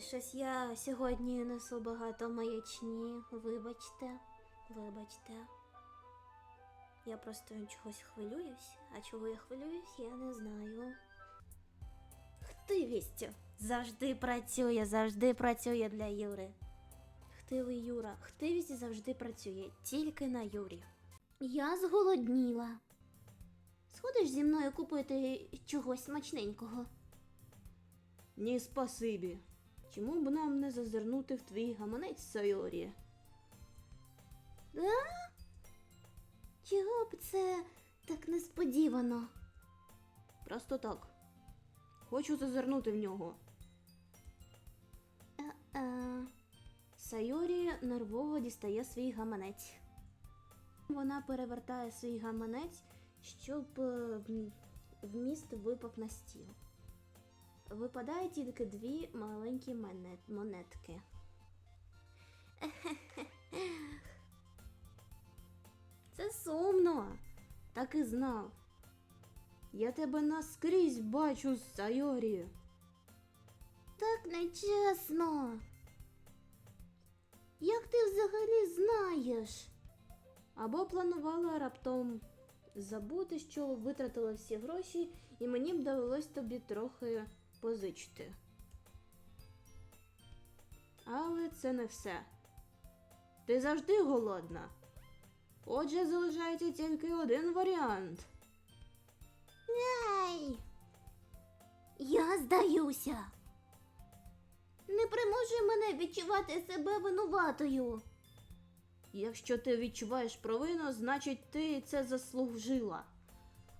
Щось я сьогодні несу багато маячні. Вибачте, вибачте. Я просто чогось хвилююсь, а чого я хвилююсь, я не знаю. Хтивість завжди працює, завжди працює для Юри. Хтивий Юра, хтивість завжди працює, тільки на Юрі. Я зголодніла. Сходиш зі мною купити чогось смачненького. Ні, спасибі. Чому б нам не зазирнути в твій гаманець Сайорі? Да? Чого б це так несподівано? Просто так. Хочу зазирнути в нього. Е, Сайорі нервово дістає свій гаманець. Вона перевертає свій гаманець, щоб е, вміст випав на стіл. Випадає тільки дві маленькі монет- монетки. Це сумно. Так і знав. Я тебе наскрізь бачу, Сайорі. так нечесно. Як ти взагалі знаєш? Або планувала раптом забути, що витратила всі гроші, і мені б довелось тобі трохи позичити. Але це не все. Ти завжди голодна. Отже, залишається тільки один варіант. Ей! Я здаюся. Не примушуй мене відчувати себе винуватою. Якщо ти відчуваєш провину, значить ти це заслужила.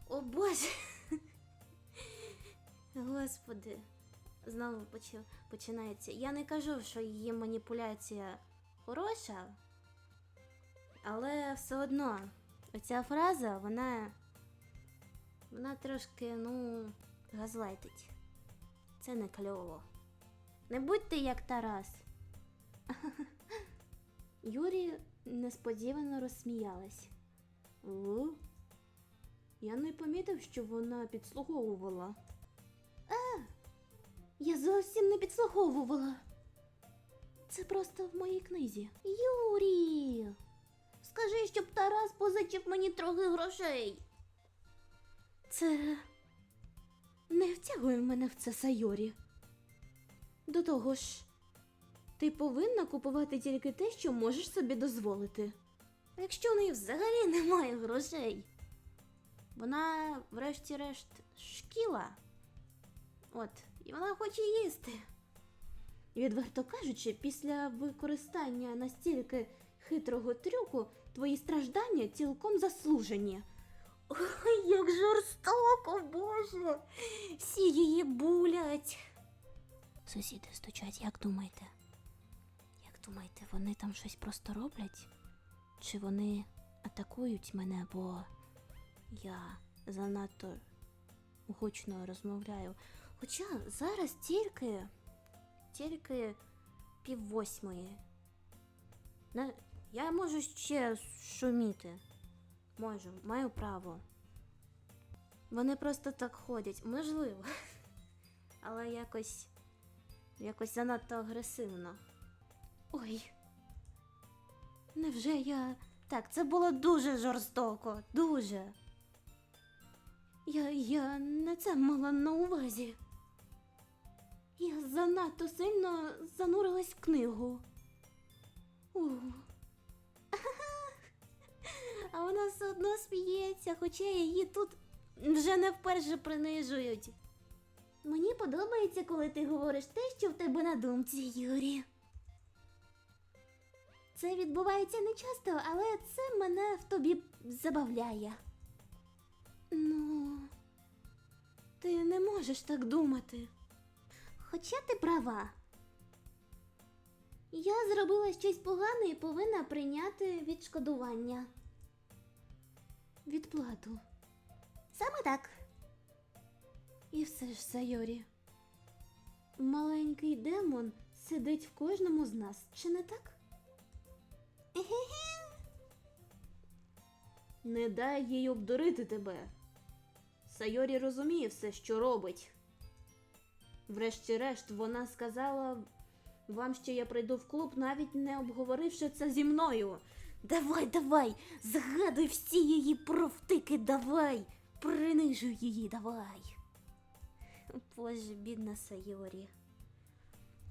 О Боже. Господи. Знову починається. Я не кажу, що її маніпуляція хороша, але все одно оця фраза, вона. Вона трошки, ну, газлайтить. Це не кльово. Не будьте як Тарас. Юрі несподівано розсміялась. Я не помітив, що вона підслуговувала. Я зовсім не підслуговувала. Це просто в моїй книзі. Юрій! Скажи, щоб Тарас позичив мені трохи грошей. Це не втягує мене в це Сайорі. До того ж, ти повинна купувати тільки те, що можеш собі дозволити. А якщо в неї взагалі немає грошей? Вона, врешті-решт, шкіла. От, і вона хоче їсти. Відверто кажучи, після використання настільки хитрого трюку, твої страждання цілком заслужені. Ой, як жорстоко, Боже! Всі її булять. Сусіди стучать, як думаєте? Як думаєте, вони там щось просто роблять? Чи вони атакують мене, бо я занадто гучно розмовляю? Хоча зараз тільки, тільки пів восьмої. Я можу ще шуміти. Можу, маю право. Вони просто так ходять, можливо. Але якось. якось занадто агресивно. Ой. Невже я. Так, це було дуже жорстоко, дуже. Я, я не це мала на увазі. Я занадто сильно занурилась в книгу. Ух. А вона все одно сміється, хоча її тут вже не вперше принижують. Мені подобається, коли ти говориш те, що в тебе на думці, Юрі. Це відбувається не часто, але це мене в тобі забавляє. Ну, Ти не можеш так думати. Хоча ти права. Я зробила щось погане і повинна прийняти відшкодування. Відплату. Саме так. І все ж, Сайорі. Маленький демон сидить в кожному з нас, чи не так? Не дай їй обдурити тебе. Сайорі розуміє все, що робить. Врешті-решт, вона сказала Вам ще я прийду в клуб, навіть не обговоривши це зі мною. Давай, давай, згадуй всі її провтики, давай, принижуй її, давай. Боже, бідна Сайорі.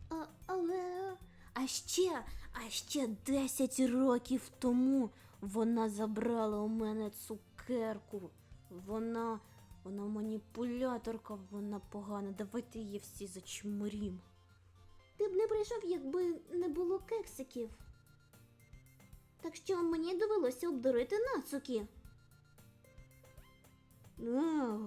А, але. А ще, а ще 10 років тому вона забрала у мене цукерку. Вона. Вона маніпуляторка, вона погана. Давайте її всі зачмирім. Ти б не прийшов, якби не було кексиків. Так що мені довелося обдурити Нацукі. А,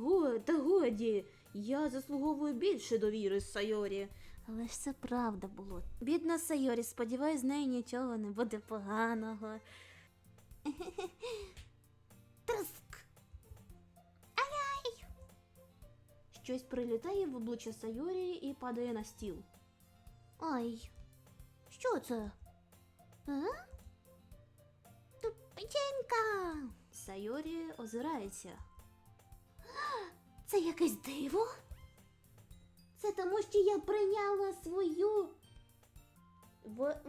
го, та годі. Я заслуговую більше довіри Сайорі. Але ж це правда було. Бідна Сайорі, сподіваюсь, з нею нічого не буде поганого. Трск. Щось прилітає в обличчя Сайорі і падає на стіл. Ай. Що це? А? Тут печенька. Сайорі озирається. Це якесь диво? Це тому, що я прийняла свою в...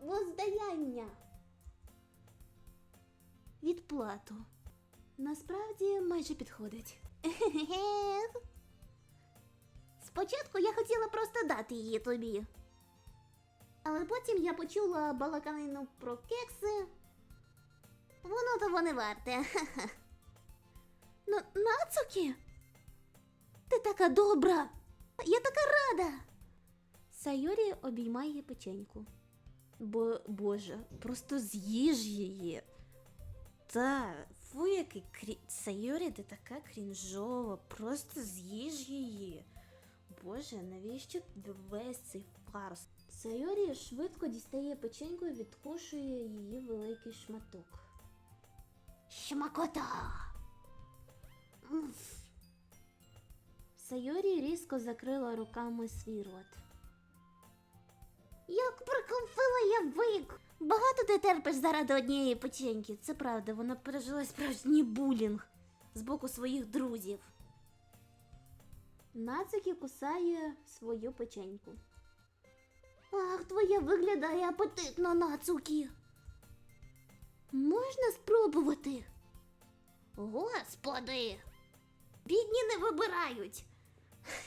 воздаяння. Відплату. Насправді майже підходить. Спочатку я хотіла просто дати її тобі. Але потім я почула балаканину про кекси. Воно того не варте. Ну, Нацукі! Ти така добра! Я така рада. Сайорі обіймає печеньку. Бо, боже, просто з'їж її. Та, фу, який крі... Сайорі, ти така крінжова, просто з'їж її. Боже, навіщо весь цей фарс? Сайорі швидко дістає печеньку і відкушує її великий шматок. Шмакота. Сайорі різко закрила руками свій рот. Як прикомфила я вик. Багато ти терпиш заради однієї печеньки. Це правда, вона пережила справжній булінг з боку своїх друзів. Нацукі кусає свою печеньку. Ах, твоя виглядає апетитно, Нацукі. Можна спробувати? Господи. Бідні не вибирають.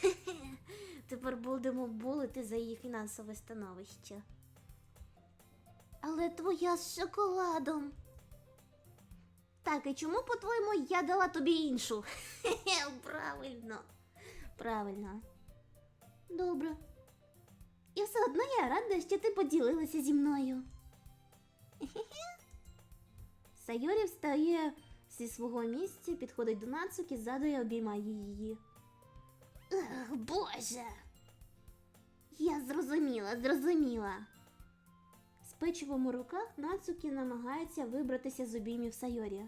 Тепер будемо болити за її фінансове становище. Але твоя з шоколадом. Так, і чому, по-твоєму, я дала тобі іншу? Правильно. Правильно. Добре. І все одно я рада, що ти поділилася зі мною. Сайорі встає зі свого місця, підходить до Нацуки, ззаду і обіймає її. Ах, Боже. Я зрозуміла, зрозуміла. Печивом у руках Нацукі намагається вибратися з обіймів Сайорі.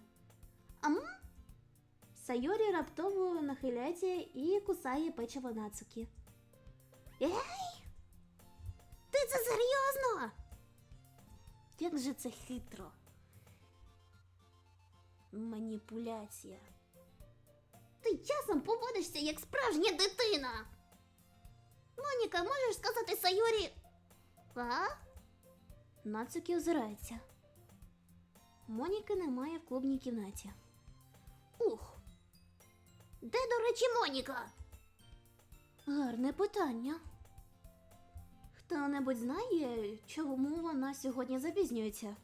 Ам? Сайорі раптово нахиляється і кусає печиво Нацукі. Ей! Ти це серйозно? Як же це хитро. Маніпуляція. Ти часом поводишся як справжня дитина. Моніка, можеш сказати Сайорі? А? Нацукі озирається. Моніки немає в клубній кімнаті. Ух. Де, до речі, Моніка? Гарне питання. Хто-небудь знає, чому вона сьогодні запізнюється?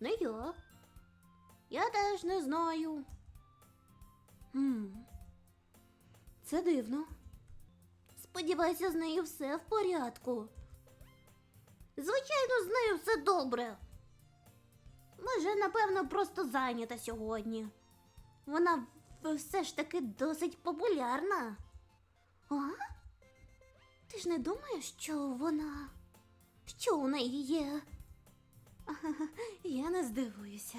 Не я. Я теж не знаю. Хм. Це дивно. Сподіваюся, з нею все в порядку. Звичайно, з нею все добре. Може, напевно, просто зайнята сьогодні. Вона все ж таки досить популярна. А? Ти ж не думаєш, що вона. Що у неї є? Я не здивуюся.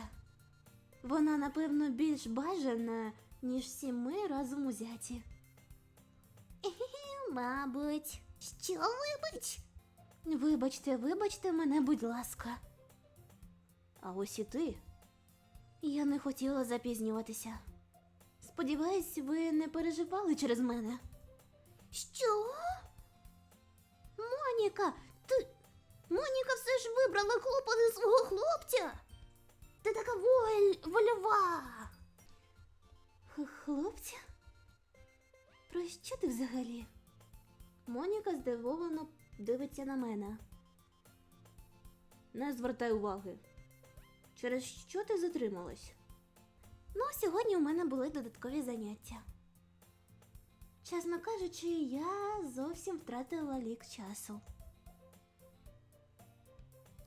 Вона, напевно, більш бажана, ніж всі ми разом узяті. Мабуть. Що, вибач? Вибачте, вибачте мене, будь ласка. А ось і ти. Я не хотіла запізнюватися. Сподіваюсь, ви не переживали через мене. Що? Моніка, ти. Моніка все ж вибрала хлопати свого хлопця. Ти така воль... вольова. Хлопця? Про що ти взагалі? Моніка здивовано дивиться на мене. Не звертай уваги. Через що ти затрималась? Ну, сьогодні у мене були додаткові заняття. Чесно кажучи, я зовсім втратила лік часу.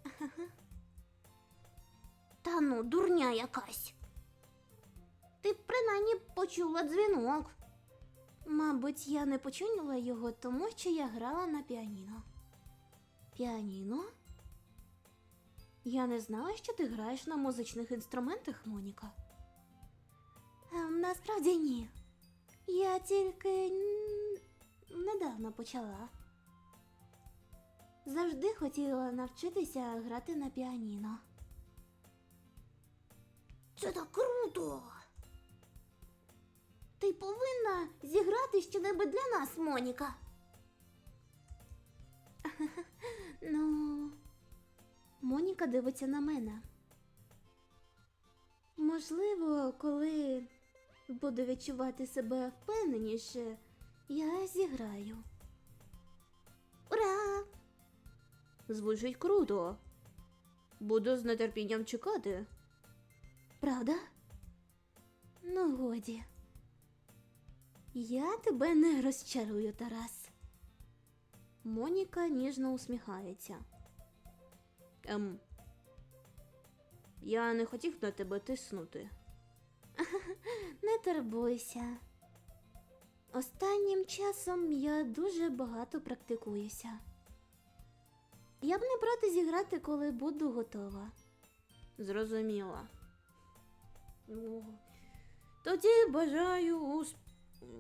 Та ну, дурня якась. Ти принаймні почула дзвінок. Мабуть, я не почуняла його, тому що я грала на піаніно. Піаніно? Я не знала, що ти граєш на музичних інструментах, Моніка. Ем, насправді ні. Я тільки недавно почала. Завжди хотіла навчитися грати на піаніно. Це так круто. Ти повинна зіграти щонебудь для нас, Моніка. Ну, Моніка дивиться на мене. Можливо, коли буду відчувати себе впевненіше, я зіграю. Ура! Звучить круто. Буду з нетерпінням чекати. Правда? Ну, годі. Я тебе не розчарую, Тарас. Моніка ніжно усміхається. Ем. Я не хотів на тебе тиснути. Не турбуйся. Останнім часом я дуже багато практикуюся. Я б не проти зіграти, коли буду готова. Зрозуміла. Ну, тоді бажаю усп...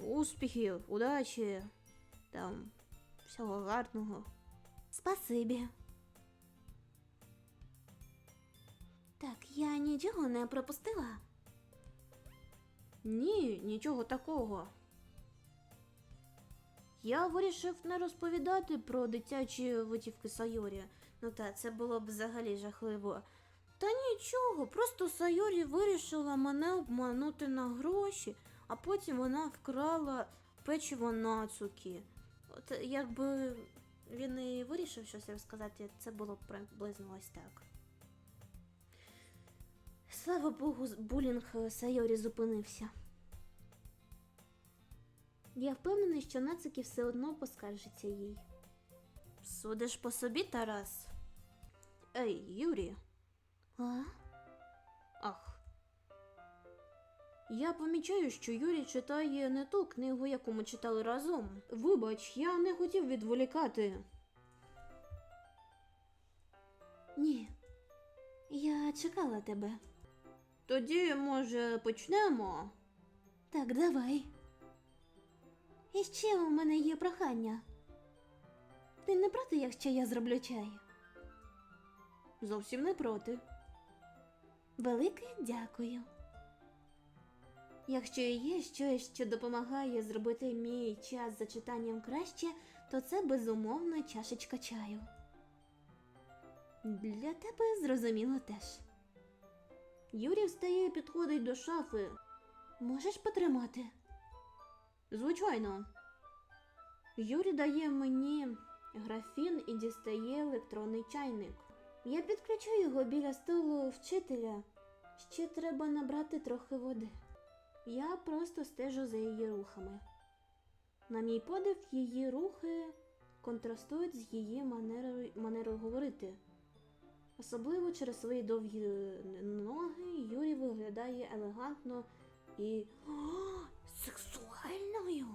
успіхів, удачі, там, всього гарного. Спасибі. Так, я нічого не пропустила? Ні, нічого такого. Я вирішив не розповідати про дитячі витівки Сайорі. Ну та це було б взагалі жахливо. Та нічого, просто Сайорі вирішила мене обманути на гроші, а потім вона вкрала печиво нацуки. От якби він і вирішив щось розказати, це було б приблизно ось так. Слава Богу, булінг Сайорі зупинився. Я впевнений, що Нацуки все одно поскаржиться їй. Судиш по собі, Тарас? Ей, Юрі. А? Я помічаю, що Юрій читає не ту книгу, яку ми читали разом. Вибач, я не хотів відволікати. Ні. Я чекала тебе. Тоді, може, почнемо? Так, давай. І ще у мене є прохання. Ти не проти, якщо я зроблю чай? Зовсім не проти. Велике дякую. Якщо є щось, що допомагає зробити мій час за читанням краще, то це безумовно чашечка чаю. Для тебе зрозуміло теж. Юрій встає і підходить до шафи. Можеш потримати? Звичайно. Юрій дає мені графін і дістає електронний чайник. Я підключу його біля столу вчителя. Ще треба набрати трохи води. Я просто стежу за її рухами. На мій подив, її рухи контрастують з її манерою, манерою говорити. Особливо через свої довгі ноги Юрій виглядає елегантно і сексуальною.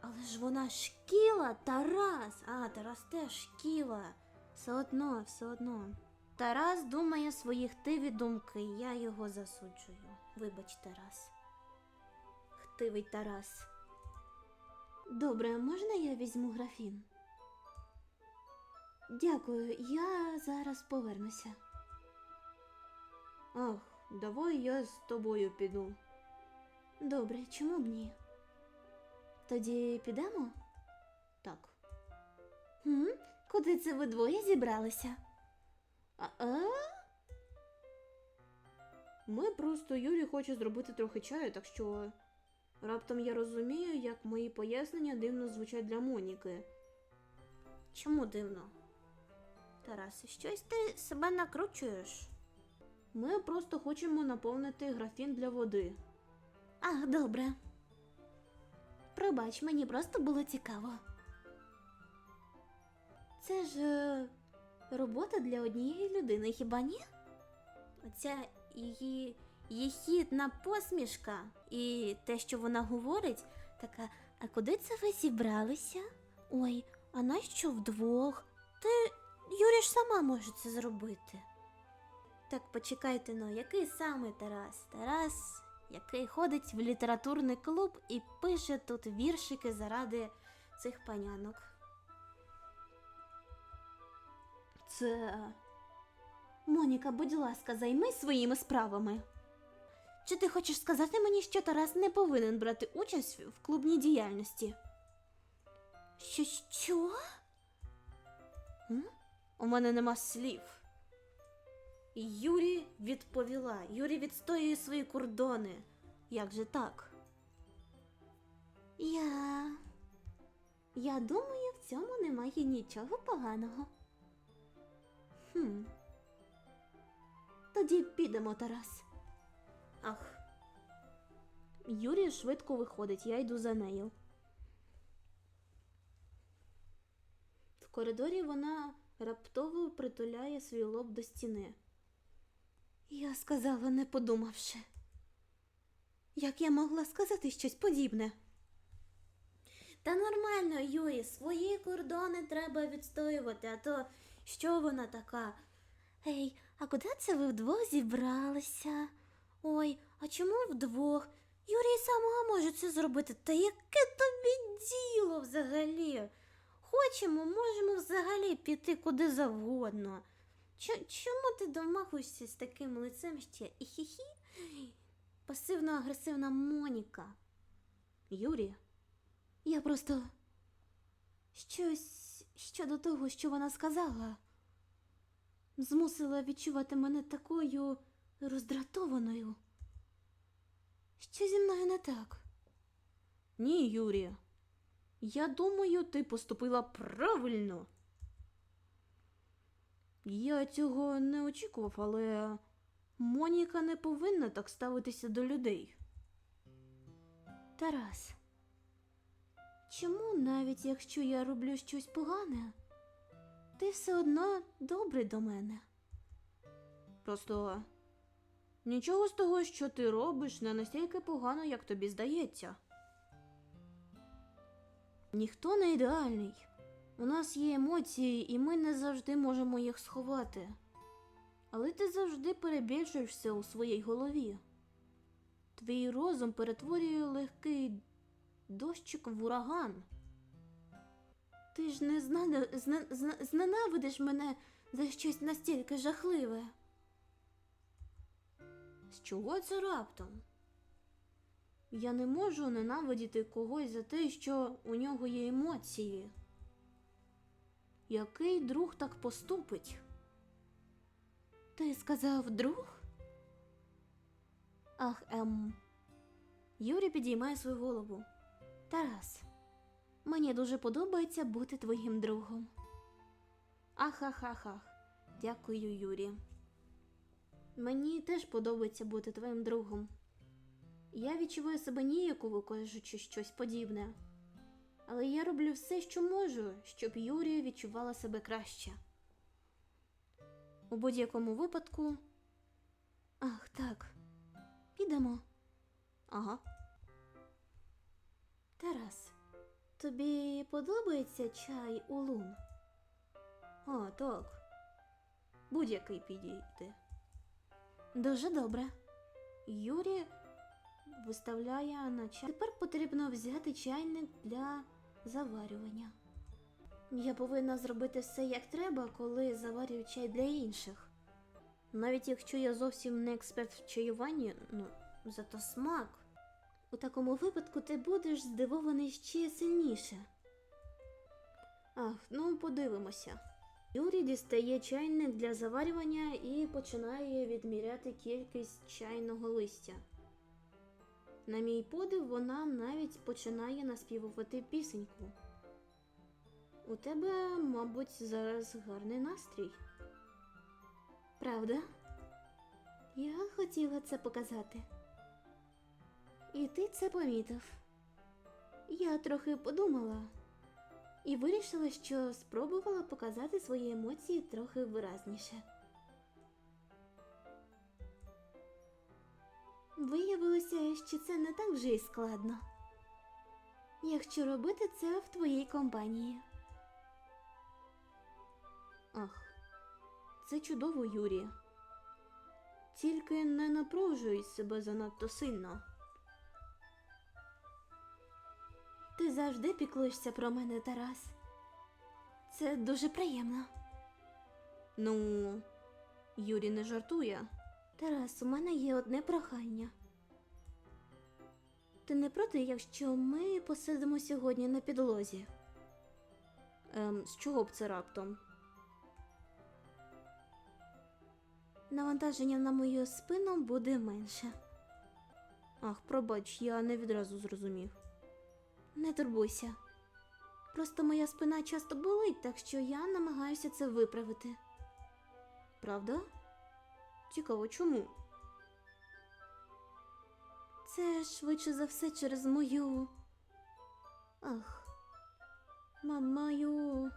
Але ж вона шкіла, Тарас. А, Тарас теж шкіла. Все одно, все одно. Тарас думає свої хтиві думки, я його засуджую. Вибач, Тарас. Хтивий Тарас. Добре, можна я візьму графін? Дякую, я зараз повернуся. Ах, давай я з тобою піду. Добре, чому б ні? Тоді підемо? Так. Хм? Куди це ви двоє зібралися? А? а? Ми просто Юрій хоче зробити трохи чаю, так що раптом я розумію, як мої пояснення дивно звучать для Моніки. Чому дивно? Тарас, щось ти себе накручуєш. Ми просто хочемо наповнити графін для води. Ах, добре. Пробач, мені просто було цікаво. Це ж е, робота для однієї людини, хіба ні? Оця її єхідна посмішка і те, що вона говорить, така, а куди це ви зібралися? Ой, а нащо вдвох? Ти, Юрі сама може це зробити. Так, почекайте, ну, який саме Тарас? Тарас, який ходить в літературний клуб і пише тут віршики заради цих панянок. Це. Моніка, будь ласка, займись своїми справами. Чи ти хочеш сказати мені, що Тарас не повинен брати участь в клубній діяльності? Що що? У мене нема слів. Юрі відповіла. Юрі відстоює свої кордони. Як же так? Я. Я думаю, в цьому немає нічого поганого. Хм. Тоді підемо, Тарас. Ах. Юрій швидко виходить, я йду за нею. В коридорі вона раптово притуляє свій лоб до стіни. Я сказала, не подумавши. Як я могла сказати щось подібне? Та нормально, Юрі, свої кордони треба відстоювати, а то що вона така? Ей, а куди це ви вдвох зібралися? Ой, а чому вдвох? Юрій сама може це зробити. Та яке тобі діло взагалі? Хочемо, можемо взагалі піти куди завгодно. Чо- чому ти домахуєшся з таким лицем ще? Іхі-хі? Пасивно-агресивна Моніка. Юрі, Я просто щось щодо того, що вона сказала, змусила відчувати мене такою роздратованою. Що зі мною не так? ні, Юрі. Я думаю, ти поступила правильно. Я цього не очікував, але Моніка не повинна так ставитися до людей. Тарас, чому навіть якщо я роблю щось погане, ти все одно добрий до мене? Просто нічого з того, що ти робиш, не настільки погано, як тобі здається. Ніхто не ідеальний. У нас є емоції, і ми не завжди можемо їх сховати. Але ти завжди перебільшуєшся у своїй голові. Твій розум перетворює легкий дощик в ураган. Ти ж не зна... зна... зна... зненавидиш мене за щось настільки жахливе. З чого це раптом? Я не можу ненавидіти когось за те, що у нього є емоції. Який друг так поступить? Ти сказав друг? Ах, ем. Юрій підіймає свою голову. Тарас, мені дуже подобається бути твоїм другом. Ах, ах, ах. Дякую, Юрі. Мені теж подобається бути твоїм другом. Я відчуваю себе ніяково, кажучи щось подібне. Але я роблю все, що можу, щоб Юрія відчувала себе краще. У будь-якому випадку. Ах, так. Підемо. Ага. Тарас, тобі подобається чай улун? А, так. Будь-який підійде. Дуже добре. Юрій виставляє на чай. Тепер потрібно взяти чайник для заварювання. Я повинна зробити все як треба, коли заварюю чай для інших. Навіть якщо я зовсім не експерт в чаюванні, ну, зато смак. У такому випадку ти будеш здивований ще сильніше. Ах, ну подивимося. Юрій дістає чайник для заварювання і починає відміряти кількість чайного листя. На мій подив, вона навіть починає наспівувати пісеньку. У тебе, мабуть, зараз гарний настрій. Правда? Я хотіла це показати. І ти це помітив. Я трохи подумала і вирішила, що спробувала показати свої емоції трохи виразніше. Виявилося, що це не так вже й складно. Якщо робити це в твоїй компанії. Ах, це чудово, Юрія. Тільки не напружуй себе занадто сильно. Ти завжди піклуєшся про мене, Тарас. Це дуже приємно. Ну, Юрій не жартує. Тарас, у мене є одне прохання. Ти не проти, якщо ми посидимо сьогодні на підлозі? Ем, з чого б це раптом? Навантаження на мою спину буде менше. Ах, пробач, я не відразу зрозумів. Не турбуйся. Просто моя спина часто болить, так що я намагаюся це виправити. Правда? Цікаво, чому? Це швидше за все через мою. Ах. ма- Мою.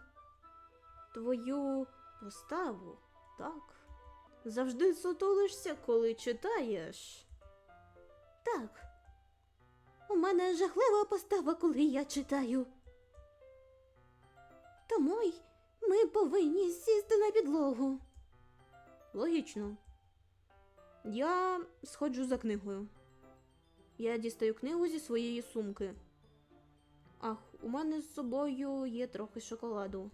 Твою поставу, так? Завжди сутулишся, коли читаєш. Так. У мене жахлива постава, коли я читаю. Тому й ми повинні сісти на підлогу. Логічно. Я сходжу за книгою. Я дістаю книгу зі своєї сумки. Ах, у мене з собою є трохи шоколаду.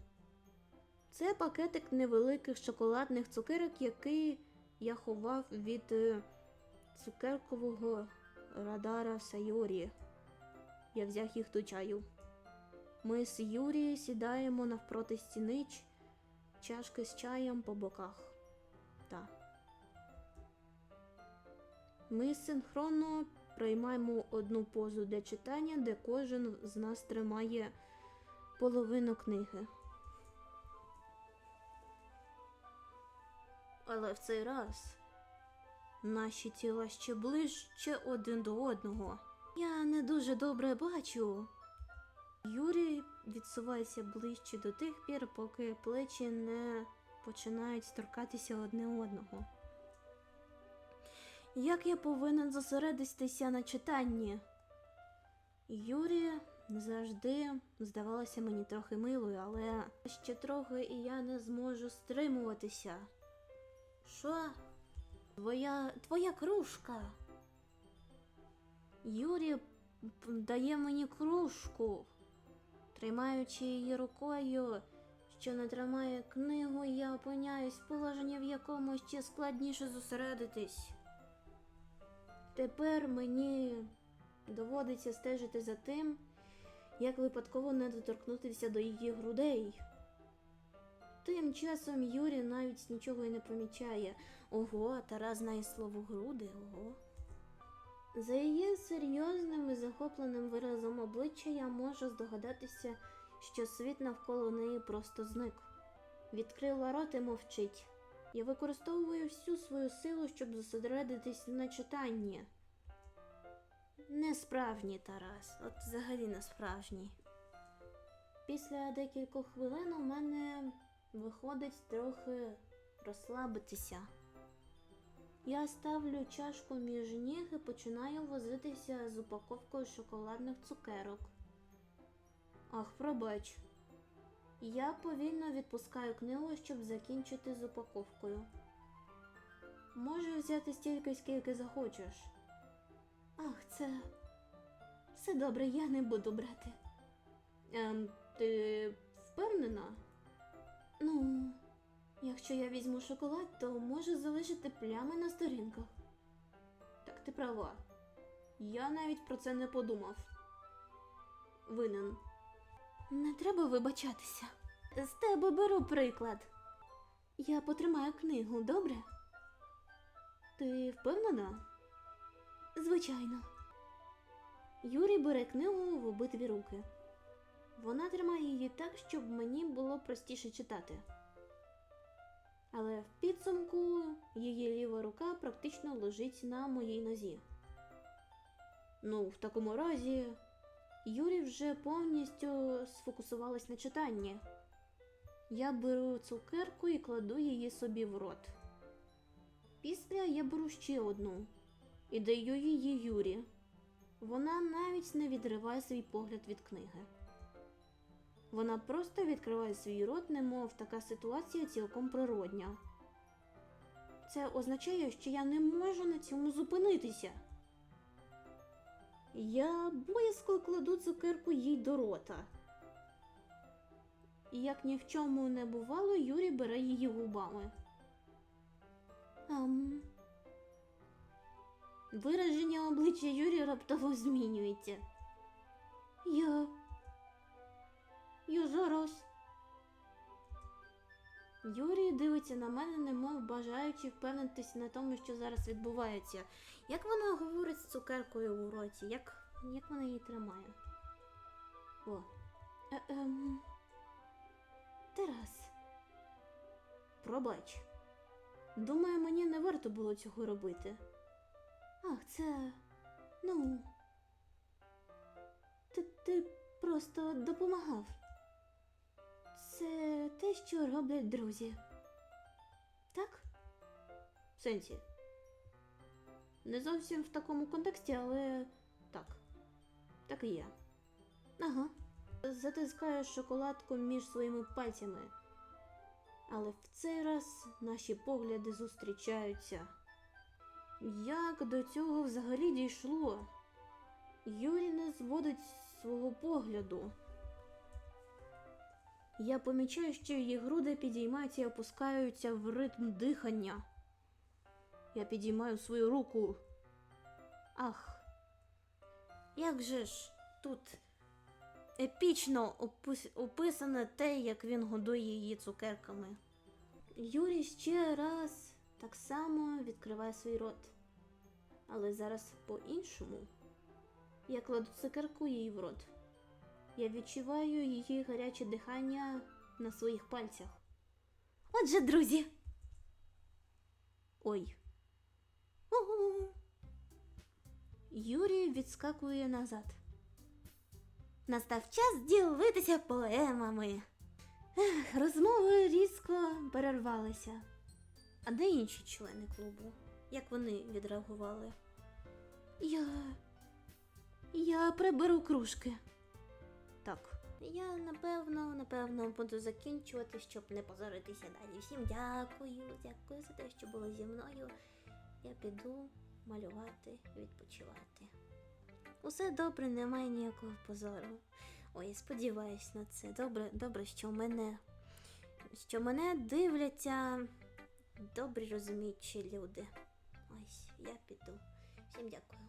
Це пакетик невеликих шоколадних цукерок, який я ховав від е, цукеркового радара Сайорі. Я взяв їх до чаю. Ми з Юрією сідаємо навпроти стіни, чашки з чаєм по боках. Так. Ми синхронно приймаємо одну позу для читання, де кожен з нас тримає половину книги. Але в цей раз наші тіла ще ближче один до одного. Я не дуже добре бачу. Юрій відсувається ближче до тих пір, поки плечі не починають торкатися одне одного. Як я повинен зосередитися на читанні? Юрі завжди здавалася мені трохи милою, але ще трохи і я не зможу стримуватися. Що? Твоя твоя кружка. Юрій п- дає мені кружку. Тримаючи її рукою, що не тримає книгу, я опиняюсь в положенні, в якому ще складніше зосередитись. Тепер мені доводиться стежити за тим, як випадково не доторкнутися до її грудей. Тим часом Юрій навіть нічого й не помічає. Ого, Тарас знає слово груди, ого. За її серйозним і захопленим виразом обличчя я можу здогадатися, що світ навколо неї просто зник. Відкрила рот і мовчить. Я використовую всю свою силу, щоб зосередитись на читанні. Не справжній Тарас, от взагалі не справжній. Після декількох хвилин у мене виходить трохи розслабитися. Я ставлю чашку між ніг і починаю возитися з упаковкою шоколадних цукерок. Ах, пробач. Я повільно відпускаю книгу, щоб закінчити з упаковкою. Можеш взяти стільки, скільки захочеш. Ах, це. Все добре, я не буду брати. Ем, ти впевнена? Ну, якщо я візьму шоколад, то може залишити плями на сторінках. Так ти права. Я навіть про це не подумав. Винен. Не треба вибачатися. З тебе беру приклад. Я потримаю книгу, добре? Ти впевнена? Звичайно. Юрій бере книгу в обидві руки. Вона тримає її так, щоб мені було простіше читати. Але в підсумку її ліва рука практично лежить на моїй нозі. Ну, в такому разі, Юрій вже повністю сфокусувалась на читанні. Я беру цукерку і кладу її собі в рот. Після я беру ще одну і даю її Юрі. Вона навіть не відриває свій погляд від книги. Вона просто відкриває свій рот, немов така ситуація цілком природня. Це означає, що я не можу на цьому зупинитися. Я боязко кладу цукерку їй до рота. І як ні в чому не бувало, Юрій бере її губами. Ам... Вираження обличчя Юрія раптово змінюється. Я. Я. Юрій дивиться на мене, немов бажаючи впевнитися на тому, що зараз відбувається. Як вона говорить з цукеркою у роті? Як, як вона її тримає? О. Е, ем... Тарас. Пробач. Думаю, мені не варто було цього робити. Ах, це. Ну. Ти, ти просто допомагав. Це те, що роблять друзі. Так? В сенсі. Не зовсім в такому контексті, але так. Так і є. Ага. Затискаю шоколадку між своїми пальцями. Але в цей раз наші погляди зустрічаються. Як до цього взагалі дійшло? Юрій не зводить свого погляду. Я помічаю, що її груди підіймаються і опускаються в ритм дихання. Я підіймаю свою руку. Ах, як же ж тут епічно опис... описане те, як він годує її цукерками. Юрій ще раз так само відкриває свій рот. Але зараз по-іншому. Я кладу цукерку їй в рот. Я відчуваю її гаряче дихання на своїх пальцях. Отже, друзі. Ой. Ого. Юрій відскакує назад. Настав час ділитися поемами. Ех, розмови різко перервалися. А де інші члени клубу? Як вони відреагували? Я. Я приберу кружки. Я напевно, напевно, буду закінчувати, щоб не позоритися далі. Всім дякую, дякую за те, що були зі мною. Я піду малювати, відпочивати. Усе добре, немає ніякого позору. Ой, я сподіваюсь на це. Добре, добре, що мене, що мене дивляться добрі розуміючі люди. Ось, я піду. Всім дякую.